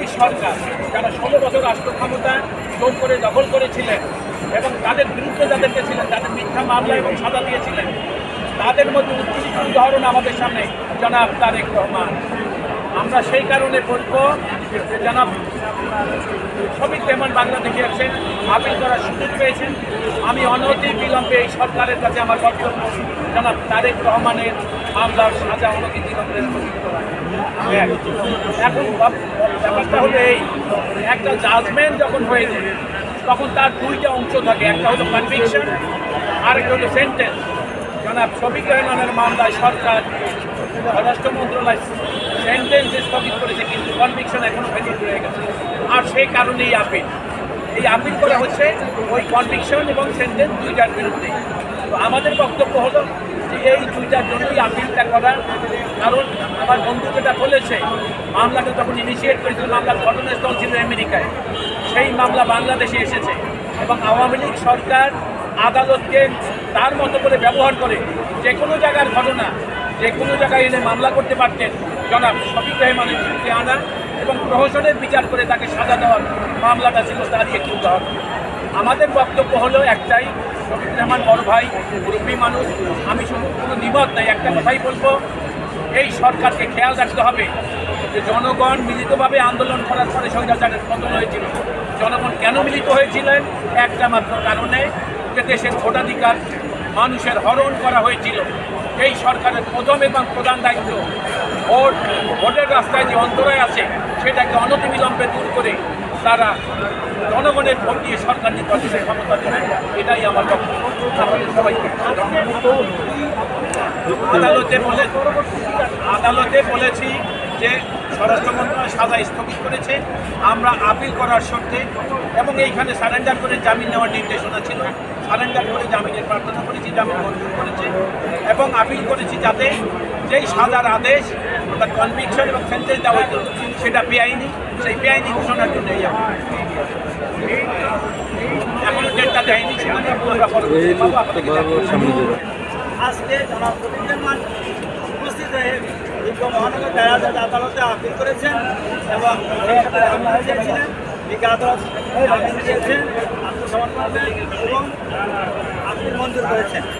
ওই সরকার যারা ষোলো বছর রাষ্ট্র ক্ষমতা জোর করে দখল করেছিলেন এবং তাদের বিরুদ্ধে যাদেরকে ছিলেন, তাদের মিথ্যা মামলা এবং সাজা দিয়েছিলেন, তাদের মধ্যে উৎকৃষ্ট উদাহরণ আমাদের সামনে জনাব তারেক রহমান আমরা সেই কারণে বলব যে জনাব শফিক রেহমান বাংলাদেশে এসেছেন, আপিল করার সুযোগ পেয়েছেন আমি অনতি বিলম্বে এই সরকারের কাছে আমার বক্তব্য, জনাব তারেক রহমানের মামলার সাজা অনতি বিলম্বে করা। এক। এখন ব্যাপারটা হলো এই, একটা জাজমেন্ট যখন হয়ে যায়, তখন তার দুইটা অংশ থাকে। একটা হলো কনভিকশন আর একটা হলো সেন্টেন্স জনাব শফিক রহমানের মামলায় সরকার স্বরাষ্ট্র মন্ত্রণালয় সেন্টেন্স স্থগিত করেছে, কিন্তু কনভিকশন এখনও ভেতর রয়ে গেছে। আর সেই কারণেই আপিল। এই আপিল করা হচ্ছে, ওই কনভিকশন এবং সেন্টেন্স দুইটার বিরুদ্ধে আমাদের বক্তব্য হলো যে এই দুইটার জন্যই আপিলটা করা। কারণ আমার বন্ধু যেটা বলেছে, মামলাটা যখন ইনিশিয়েট করেছিল, মামলার ঘটনাস্থল ছিল আমেরিকায়। সেই মামলা বাংলাদেশে এসেছে এবং আওয়ামী লীগ সরকার আদালতকে তার মতো করে ব্যবহার করে যে কোনো জায়গার ঘটনা, যে কোনো জায়গায় এনে মামলা করতে পারতেন, জনাব শফিক রহমানের বিরুদ্ধে আনা এবং প্রহসনের বিচার করে তাকে সাজা দেওয়ার মামলাটা ছিল তারই একটি উদাহরণ। আমাদের বক্তব্য হলো একটাই শফিক রহমান বড় ভাই, মুরব্বী মানুষ, আমি কোনো নিবদ নাই একটা কথাই বলব, এই সরকারকে খেয়াল রাখতে হবে যে জনগণ মিলিতভাবে আন্দোলন করার পরে স্বৈরাচারের পতন হয়েছিল, জনগণ কেন মিলিত হয়েছিলেন? একটা মাত্র কারণে যে দেশের ভোটাধিকার মানুষের হরণ করা হয়েছিল। এই সরকারের প্রথম এবং প্রধান দায়িত্ব ভোট, ভোটের রাস্তায় যে অন্তরায় আছে, সেটাকে অনতিবিলম্বে দূর করে তারা জনগণের ভোট দিয়ে সরকার নির্বাচনের ক্ষমতা দেবেন এটাই আমার সবাইকে আদালতে বলে আদালতে বলেছি যে স্বরাষ্ট্র মন্ত্রণালয় সাজা স্থগিত করেছে আমরা আপিল করার শর্তে এবং এইখানে সারেন্ডার করে জামিন নেওয়ার নির্দেশনা ছিল সারেন্ডার করে জামিনের প্রার্থনা করেছি জামিন মঞ্জুর করেছে এবং আপিল করেছি যাতে যেই সাজার আদেশ অর্থাৎ কনভিকশন এবং সেন্টেন্স দেওয়া হতো সেটা বেআইনি সেই বেআইনি ঘোষণার জন্য এই। এখনও ডেটটা দেয়নি সেখানে আমরা আপনাকে আজকে জনাব উপস্থিত হয়ে বিজ্ঞ মহানগর আদালতে আপিল করেছেন এবং চেয়েছিলেন বিজ্ঞ এবং আপিল মঞ্জুর করেছেন।